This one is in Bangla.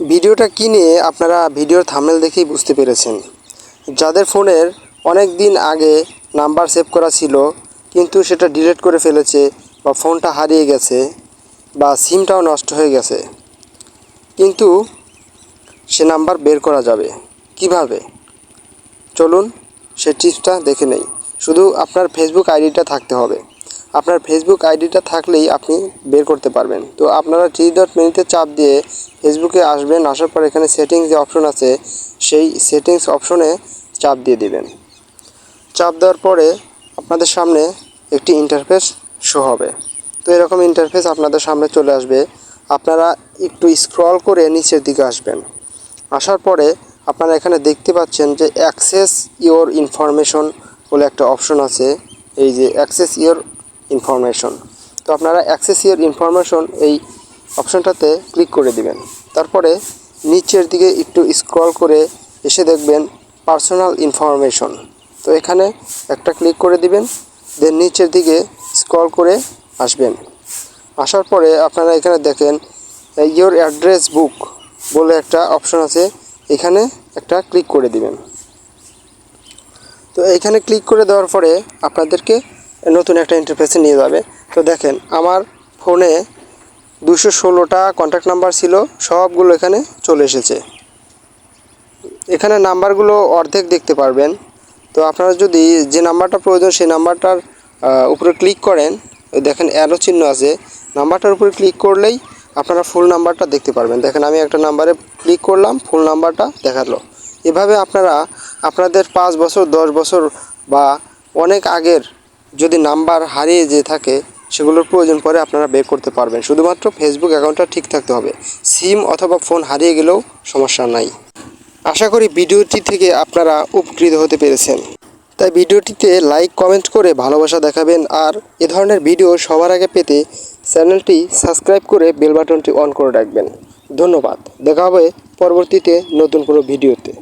ভিডিওটা কিনে আপনারা ভিডিওর থামেল দেখেই বুঝতে পেরেছেন। যাদের ফোনের অনেক দিন আগে নাম্বার সেভ করা ছিল, কিন্তু সেটা ডিলিট করে ফেলেছে বা ফোনটা হারিয়ে গেছে বা সিমটাও নষ্ট হয়ে গেছে। কিন্তু সে নাম্বার বের করা যাবে। কীভাবে? চলুন সে টিপসটা দেখে নেই। শুধু আপনার ফেসবুক আইডিটা থাকতে হবে। আপনার ফেসবুক আইডিটা থাকলেই আপনি বের করতে পারবেন। তো আপনারা থ্রি ডট মেনুতে চাপ দিয়ে ফেসবুকে আসবেন, আসার পর এখানে সেটিংস যে অপশন আছে, সেই সেটিংস অপশনে চাপ দিয়ে দিবেন। চাপ দেওয়ার পরে আপনাদের সামনে একটি ইন্টারফেস শো হবে। তো এরকম ইন্টারফেস আপনাদের সামনে চলে আসবে। আপনারা একটু স্ক্রল করে নিচের দিকে আসবেন। আসার পরে আপনারা এখানে দেখতে পাচ্ছেন যে অ্যাক্সেস ইওর ইনফরমেশন বলে একটা অপশন আছে। এই যে অ্যাক্সেস ইওর ইনফরমেশন তো আপনারা অ্যাক্সেস ইয়ার ইনফরমেশন এই অপশানটাতে ক্লিক করে দিবেন। তারপরে নিচের দিকে একটু স্ক্রল করে এসে দেখবেন পার্সোনাল ইনফরমেশন তো এখানে একটা ক্লিক করে দিবেন দেন নিচের দিকে স্ক্রল করে আসবেন। আসার পরে আপনারা এখানে দেখেন ইওর অ্যাড্রেস বুক বলে একটা অপশন আছে। এখানে একটা ক্লিক করে দিবেন। তো এইখানে ক্লিক করে দেওয়ার পরে আপনাদেরকে নতুন একটা ইন্টারফেসে নিয়ে যাবে। তো দেখেন, আমার ফোনে দুশো ষোলোটা কন্ট্যাক্ট নাম্বার ছিল, সবগুলো এখানে চলে এসেছে। এখানে নাম্বারগুলো অর্ধেক দেখতে পারবেন। তো আপনারা যদি যে নাম্বারটা প্রয়োজন, সেই নাম্বারটার উপরে ক্লিক করেন দেখেন অ্যারো চিহ্ন আছে। নাম্বারটার উপরে ক্লিক করলেই আপনারা ফুল নাম্বারটা দেখতে পারবেন। দেখেন, আমি একটা নাম্বারে ক্লিক করলাম ফুল নাম্বারটা দেখাল। এভাবে আপনারা, আপনাদের পাঁচ বছর, দশ বছর বা অনেক আগের যদি নাম্বার হারিয়ে যে থাকে, সেগুলোর প্রয়োজন পরে আপনারা বের করতে পারবেন। শুধুমাত্র ফেসবুক অ্যাকাউন্টটা ঠিক থাকতে হবে। সিম অথবা ফোন হারিয়ে গেলেও সমস্যা নাই। আশা করি ভিডিওটি থেকে আপনারা উপকৃত হতে পেরেছেন। তাই ভিডিওটিতে লাইক কমেন্ট করে ভালোবাসা দেখাবেন আর এ ধরনের ভিডিও সবার আগে পেতে চ্যানেলটি সাবস্ক্রাইব করে বেল বাটনটি অন করে রাখবেন। ধন্যবাদ। দেখা হবে পরবর্তীতে নতুন কোনো ভিডিওতে।